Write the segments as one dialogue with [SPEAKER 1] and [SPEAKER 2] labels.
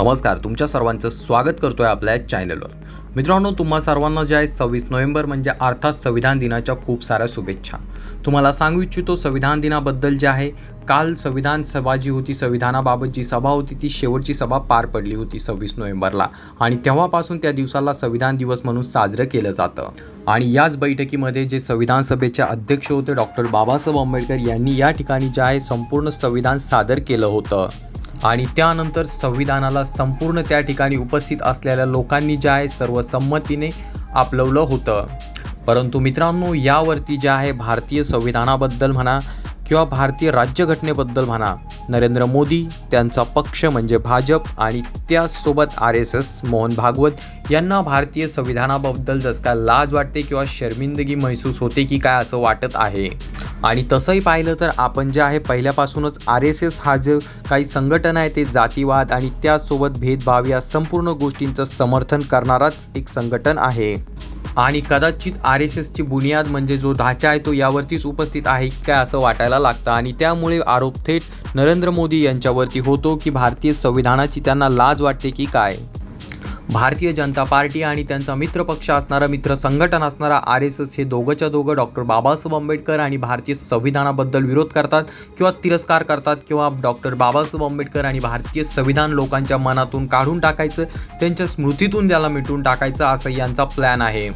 [SPEAKER 1] नमस्कार तुमच्या सर्वांचं स्वागत करतोय आपल्या चॅनलवर. मित्रांनो तुम्हा सर्वांना जे आहे सव्वीस नोव्हेंबर म्हणजे अर्थात संविधान दिनाच्या खूप साऱ्या शुभेच्छा. तुम्हाला सांगू इच्छितो संविधान दिनाबद्दल जे आहे काल संविधान सभा जी होती संविधानाबाबत जी सभा होती ती शेवटची सभा पार पडली होती सव्वीस नोव्हेंबरला. आणि तेव्हापासून त्या दिवसाला संविधान दिवस म्हणून साजरं केलं जातं. आणि याच बैठकीमध्ये जे संविधान सभेचे अध्यक्ष होते डॉक्टर बाबासाहेब आंबेडकर यांनी या ठिकाणी जे आहे संपूर्ण संविधान सादर केलं होतं. आणि त्यानंतर संविधानाला संपूर्ण त्या ठिकाणी उपस्थित असलेल्या लोकांनी जे आहे सर्वसंमतीने आपलवलं होतं. परंतु मित्रांनो यावरती जे आहे भारतीय संविधानाबद्दल म्हणा किंवा भारतीय राज्यघटनेबद्दल म्हणा नरेंद्र मोदी त्यांचा पक्ष म्हणजे भाजप आणि त्यासोबत R S S Mohan Bhagwat यांना भारतीय संविधानाबद्दल जसं काय लाज वाटते किंवा शर्मिंदगी महसूस होते की काय असं वाटत आहे. आणि तसंही पाहिलं तर आपण जे आहे पहिल्यापासूनच आर एस एस हा जे काही संघटन आहे ते जातीवाद आणि त्यासोबत भेदभाव या संपूर्ण गोष्टींचं समर्थन करणाराच एक संघटन आहे. आणि कदाचित आर एस एसची बुनियाद म्हणजे जो ढाचा आहे तो यावरतीच उपस्थित आहे काय असं वाटायला लागतं? आणि त्यामुळे आरोप थेट नरेंद्र मोदी यांच्यावरती होतो की भारतीय संविधानाची त्यांना लाज वाटते की काय? भारतीय जनता पार्टी आणि त्यांचा मित्रपक्ष असणारा मित्र संघटन असणारा आर एस एस हे दोघंच्या दोघं डॉक्टर बाबासाहेब आंबेडकर आणि भारतीय संविधानाबद्दल विरोध करतात किंवा तिरस्कार करतात किंवा डॉक्टर बाबासाहेब आंबेडकर आणि भारतीय संविधान लोकांच्या मनातून काढून टाकायचं त्यांच्या स्मृतीतून त्याला मिटून टाकायचं असं यांचा प्लॅन आहे.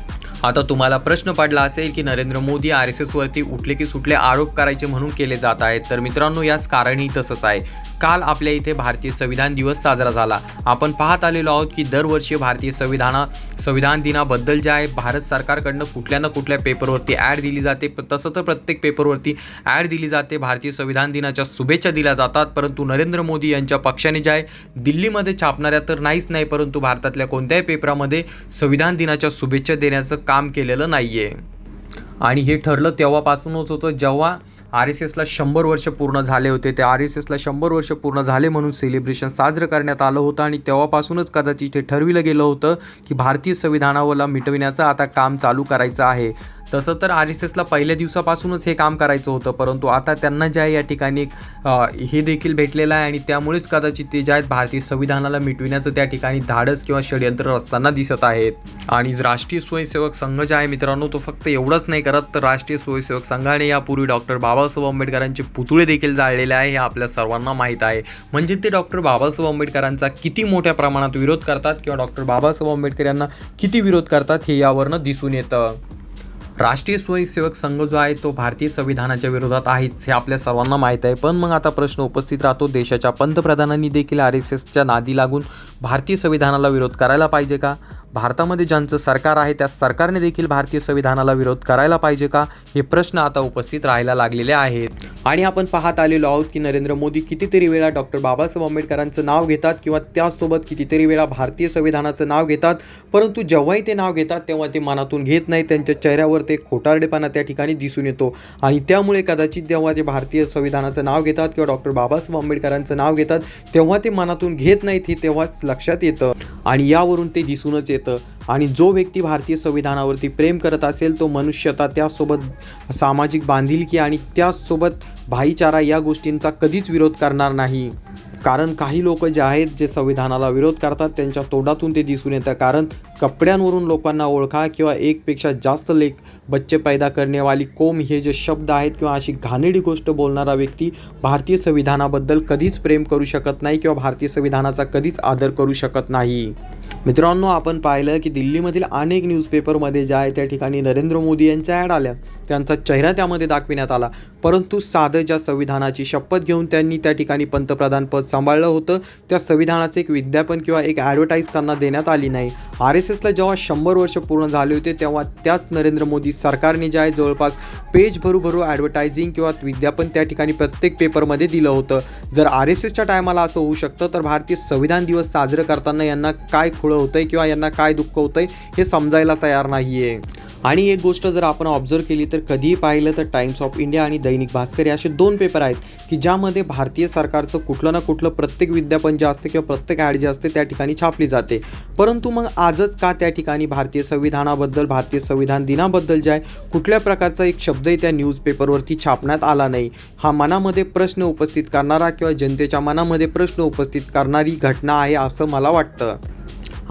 [SPEAKER 1] आता तुम्हाला प्रश्न पडला असेल की नरेंद्र मोदी आर एस एसवरती उठले की सुटले आरोप करायचे म्हणून केले जात आहेत. तर मित्रांनो याच कारणही तसंच आहे. काल आपल्या इथे भारतीय संविधान दिवस साजरा झाला. आपण पाहत आलेलो आहोत की दरवर्षी भारतीय संविधाना संविधान दिनाबद्दल जे आहे भारत सरकारकडनं कुठल्या ना कुठल्या पेपरवरती ॲड दिली जाते. तसं तर प्रत्येक पेपरवरती ॲड दिली जाते. भारतीय संविधान दिनाच्या शुभेच्छा दिल्या जातात. परंतु नरेंद्र मोदी यांच्या पक्षाने जे आहे दिल्लीमध्ये छापणाऱ्या तर नाहीच नाही परंतु भारतातल्या कोणत्याही पेपरामध्ये संविधान दिनाच्या शुभेच्छा देण्याचं काम केलेलं नाही आहे आणि हे ठरलं तेव्हापासूनच होतं जेव्हा आर एस एसला शंभर वर्ष पूर्ण झाले होते. ते आर एस एसला शंभर वर्ष पूर्ण झाले म्हणून सेलिब्रेशन साजरं करण्यात आलं होतं आणि तेव्हापासूनच कदाचित हे ठरविलं गेलं होतं की भारतीय संविधानाला मिटविण्याचं आता काम चालू करायचं आहे. तसं तर आर एस एसला पहिल्या दिवसापासूनच हे काम करायचं होतं परंतु आता त्यांना ज्या या ठिकाणी हे देखील भेटलेलं आहे आणि त्यामुळेच कदाचित ते ज्या आहेत भारतीय संविधानाला मिटविण्याचं त्या ठिकाणी धाडस किंवा षडयंत्र असताना दिसत आहेत. आणि राष्ट्रीय स्वयंसेवक संघ जे आहे मित्रांनो तो फक्त एवढंच नाही करत तर राष्ट्रीय स्वयंसेवक संघाने यापूर्वी डॉक्टर बाबासाहेब आंबेडकरांचे पुतळे देखील जाळलेले आहे हे आपल्या सर्वांना माहीत आहे. म्हणजे ते डॉक्टर बाबासाहेब आंबेडकरांचा किती मोठ्या प्रमाणात विरोध करतात किंवा डॉक्टर बाबासाहेब आंबेडकर यांना किती विरोध करतात हे यावरनं दिसून येतं. राष्ट्रीय स्वयंसेवक संघ जो आहे तो भारतीय संविधानाच्या विरोधात आहेच हे आपल्या सर्वांना माहीत आहे. पण मग आता प्रश्न उपस्थित राहतो. देशाच्या पंतप्रधानांनी देखील आर एस एसच्या नादी लागून भारतीय संविधानाला विरोध करायला पाहिजे का? भारतामध्ये ज्यांचं सरकार आहे त्या सरकारने देखील भारतीय संविधानाला विरोध करायला पाहिजे का? हे प्रश्न आता उपस्थित राहायला लागलेले आहेत. आणि आपण पाहत आलेलो आहोत की नरेंद्र मोदी कितीतरी वेळा डॉक्टर बाबासाहेब आंबेडकरांचं नाव घेतात किंवा त्याचसोबत कितीतरी वेळा भारतीय संविधानाचं नाव घेतात परंतु जेव्हाही ते नाव घेतात तेव्हा ते मनातून घेत नाही. त्यांच्या चेहऱ्यावर ते खोटारडेपणा त्या ठिकाणी दिसून येतो. आणि त्यामुळे कदाचित जेव्हा ते भारतीय संविधानाचं नाव घेतात किंवा डॉक्टर बाबासाहेब आंबेडकरांचं नाव घेतात तेव्हा ते मनातून घेत नाहीत हे तेव्हाच लक्षात येतं. आणि यावरून ते दिसूनच येतं. आणि जो व्यक्ती भारतीय संविधानावरती प्रेम करत असेल तो मनुष्यता त्यासोबत सामाजिक बांधिलकी आणि त्यासोबत भाईचारा या गोष्टींचा कधीच विरोध करणार नाही. कारण काही लोक जे आहेत जे संविधानाला विरोध करतात त्यांच्या तोंडातून ते दिसून येतं. कारण कपड्यांवरून लोकांना ओळखा किंवा एकपेक्षा जास्त लेख बच्चे पैदा करण्यावाली कोम हे जे शब्द आहेत किंवा अशी घाणेरडी गोष्ट बोलणारा व्यक्ती भारतीय संविधानाबद्दल कधीच प्रेम करू शकत नाही किंवा भारतीय संविधानाचा कधीच आदर करू शकत नाही. मित्रांनो आपण पाहिलं की दिल्लीमधील अनेक न्यूजपेपरमध्ये ज्या आहे त्या ठिकाणी नरेंद्र मोदी यांच्या ॲड आल्या. त्यांचा चेहरा त्यामध्ये दाखविण्यात आला. परंतु साधं ज्या संविधानाची शपथ घेऊन त्यांनी त्या ठिकाणी पंतप्रधान पद सांभाळलं होतं त्या संविधानाचं एक विज्ञापन किंवा एक ॲडव्हर्टाईज त्यांना देण्यात आली नाही. आर आरएसएसला एसला जेव्हा शंभर वर्ष पूर्ण झाले होते तेव्हा त्याच नरेंद्र मोदी सरकारने जे आहे जवळपास पेज भरूभरू ॲडव्हर्टायझिंग किंवा विज्ञापन त्या ठिकाणी प्रत्येक पेपरमध्ये दिलं होतं. जर आर एस एसच्या टायमाला असं होऊ शकतं तर भारतीय संविधान दिवस साजरं करताना यांना काय खुळं होतंय किंवा यांना काय दुःख होतंय हे समजायला तयार नाही आहे आणि एक गोष्ट जर आपण ऑब्झर्व केली तर कधीही पाहिलं तर टाइम्स ऑफ इंडिया आणि दैनिक भास्कर असे दोन पेपर आहेत की ज्यामध्ये भारतीय सरकारचं कुठलं ना कुठलं प्रत्येक विद्यापन जे असते किंवा प्रत्येक ॲड जे असते त्या ठिकाणी छापली जाते. परंतु मग आजच का त्या ठिकाणी भारतीय संविधानाबद्दल भारतीय संविधान दिनाबद्दल जे आहे कुठल्या प्रकारचा एक शब्दही त्या न्यूजपेपरवरती छापण्यात आला नाही. हा मनामध्ये प्रश्न उपस्थित करणारा किंवा जनतेच्या मनामध्ये प्रश्न उपस्थित करणारी घटना आहे असं मला वाटतं.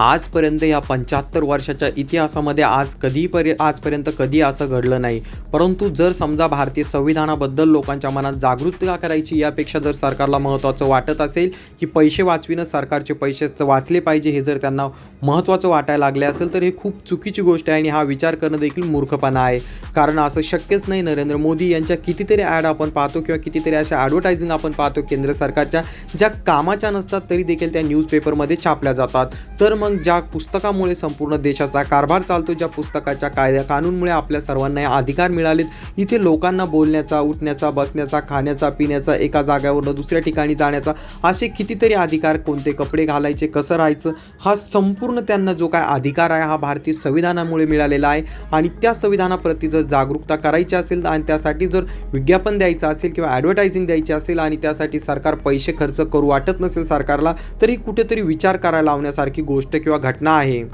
[SPEAKER 1] आजपर्यंत या पंच्याहत्तर वर्षाच्या इतिहासामध्ये आज कधी परि आजपर्यंत कधी असं घडलं नाही. परंतु जर समजा भारतीय संविधानाबद्दल लोकांच्या मनात जागृतता करायची यापेक्षा जर सरकारला महत्त्वाचं वाटत असेल की पैसे वाचविणं सरकारचे पैसे वाचले पाहिजे हे जर त्यांना महत्त्वाचं वाटायला लागले असेल तर हे खूप चुकीची गोष्ट आहे आणि हा विचार करणं देखील मूर्खपणा आहे. कारण असं शक्यच नाही नरेंद्र मोदी यांच्या कितीतरी ॲड आपण पाहतो किंवा कितीतरी अशा ॲडव्हर्टायझिंग आपण पाहतो केंद्र सरकारच्या ज्या कामाच्या नसतात तरी देखील त्या न्यूजपेपरमध्ये छापल्या जातात. तर मग ज्या पुस्तकामुळे संपूर्ण देशाचा कारभार चालतो ज्या पुस्तकाच्या कायद्या कानूनमुळे आपल्या सर्वांना अधिकार मिळालेत इथे लोकांना बोलण्याचा उठण्याचा बसण्याचा खाण्याचा पिण्याचा एका जाग्यावरून दुसऱ्या ठिकाणी जाण्याचा असे कितीतरी अधिकार कोणते कपडे घालायचे कसं राहायचं हा संपूर्ण त्यांना जो काय अधिकार आहे हा भारतीय संविधानामुळे मिळालेला आहे. आणि त्या संविधानाप्रती जर जागरूकता करायची असेल आणि त्यासाठी जर विज्ञापन द्यायचं असेल किंवा ॲडव्हर्टायझिंग द्यायची असेल आणि त्यासाठी सरकार पैसे खर्च करू वाटत नसेल सरकारला तरी कुठेतरी विचार करायला लावण्यासारखी गोष्ट किंवा घटना आहे.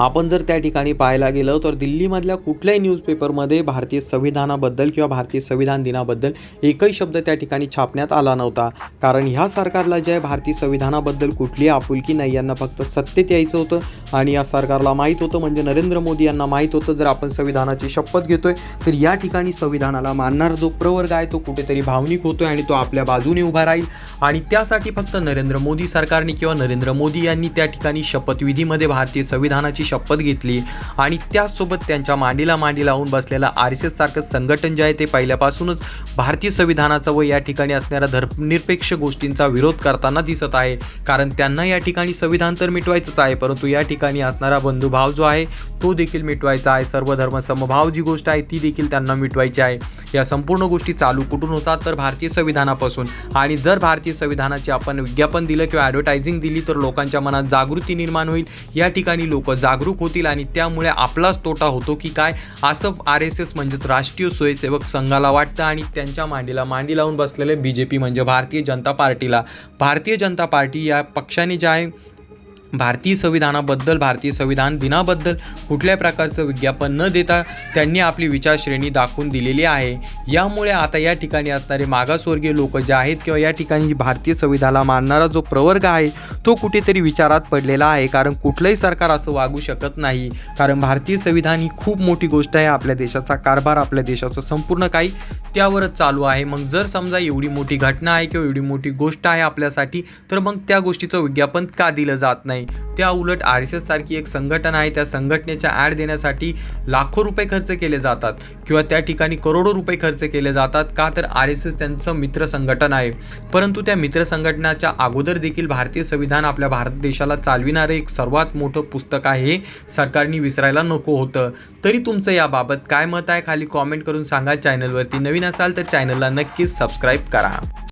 [SPEAKER 1] आपण जर त्या ठिकाणी पाहायला गेलं तर दिल्लीमधल्या कुठल्याही न्यूजपेपरमध्ये भारतीय संविधानाबद्दल किंवा भारतीय संविधान दिनाबद्दल एकही शब्द त्या ठिकाणी छापण्यात आला नव्हता. कारण ह्या सरकारला जे आहे भारतीय संविधानाबद्दल कुठली आपुलकी नाही. यांना फक्त सत्तेत यायचं होतं आणि या सरकारला माहीत होतं. म्हणजे नरेंद्र मोदी यांना माहीत होतं. जर आपण संविधानाची शपथ घेतोय तर या ठिकाणी संविधानाला मानणारा जो प्रवर्ग आहे तो कुठेतरी भावनिक होतोय आणि तो आपल्या बाजूने उभा राहील. आणि त्यासाठी फक्त नरेंद्र मोदी सरकारने किंवा नरेंद्र मोदी यांनी त्या ठिकाणी शपथविधीमध्ये भारतीय संविधानाची शपथ घेतली आणि त्याचसोबत त्यांच्या मांडीला मांडी लावून बसलेलं आर एस एस सारखं संघटन जे आहे ते पहिल्यापासूनच भारतीय संविधानाचा व या ठिकाणी असणाऱ्या धर्मनिरपेक्ष गोष्टींचा विरोध करताना दिसत आहे. कारण त्यांना या ठिकाणी संविधान तर मिटवायचंच आहे परंतु या ठिकाणी असणारा बंधुभाव जो आहे तो देखील मिटवायचा आहे. सर्व धर्म समभाव जी गोष्ट आहे ती देखील त्यांना मिटवायची आहे. या संपूर्ण गोष्टी चालू कुठून होतात तर भारतीय संविधानापासून. आणि जर भारतीय संविधानाचे आपण विज्ञापन दिलं किंवा ॲडव्हर्टायझिंग दिली तर लोकांच्या मनात जागृती निर्माण होईल. या ठिकाणी लोक जा जागरूक होतील आणि त्यामुळे आपलाच तोटा होतो की काय असं आर एस एस म्हणजेच राष्ट्रीय स्वयंसेवक संघाला वाटतं आणि त्यांच्या मांडीला मांडी लावून बसलेले बी जे पी म्हणजे भारतीय जनता पार्टीला. भारतीय जनता पार्टी या पक्षाने जे आहे भारतीय संविधानाबद्दल भारतीय संविधान दिनाबद्दल कुठल्या प्रकारचं विज्ञापन न देता त्यांनी आपली विचारश्रेणी दाखवून दिलेली आहे. यामुळे आता या ठिकाणी असणारे मागासवर्गीय लोक जे आहेत किंवा या ठिकाणी भारतीय संविधानाला मानणारा जो प्रवर्ग आहे तो कुठेतरी विचारात पडलेला आहे. कारण कुठलंही सरकार असं वागू शकत नाही. कारण भारतीय संविधान ही खूप मोठी गोष्ट आहे. आपल्या देशाचा कारभार आपल्या देशाचं संपूर्ण काही त्यावरच चालू आहे. मग जर समजा एवढी मोठी घटना आहे किंवा एवढी मोठी गोष्ट आहे आपल्यासाठी तर मग त्या गोष्टीचं विज्ञापन का दिलं जात नाही? त्या उलट आर एस एस सारखी एक संघटना आहे. त्या संघटनेच्या ॲड देण्यासाठी लाखो रुपये खर्च केले जातात किंवा त्या ठिकाणी करोडो रुपये खर्च केले जातात. का तर आर एस एस त्यांचं मित्र संघटन आहे. परंतु त्या मित्र संघटनाच्या अगोदर देखील भारतीय संविधान आपल्या भारत देशाला चालविणारं एक सर्वात मोठं पुस्तक आहे. हे सरकारने विसरायला नको होतं. तरी तुमचं याबाबत काय मत आहे? खाली कॉमेंट करून सांगा चॅनलवरती नवीन असाल तर चॅनलला नक्कीच सबस्क्राईब करा.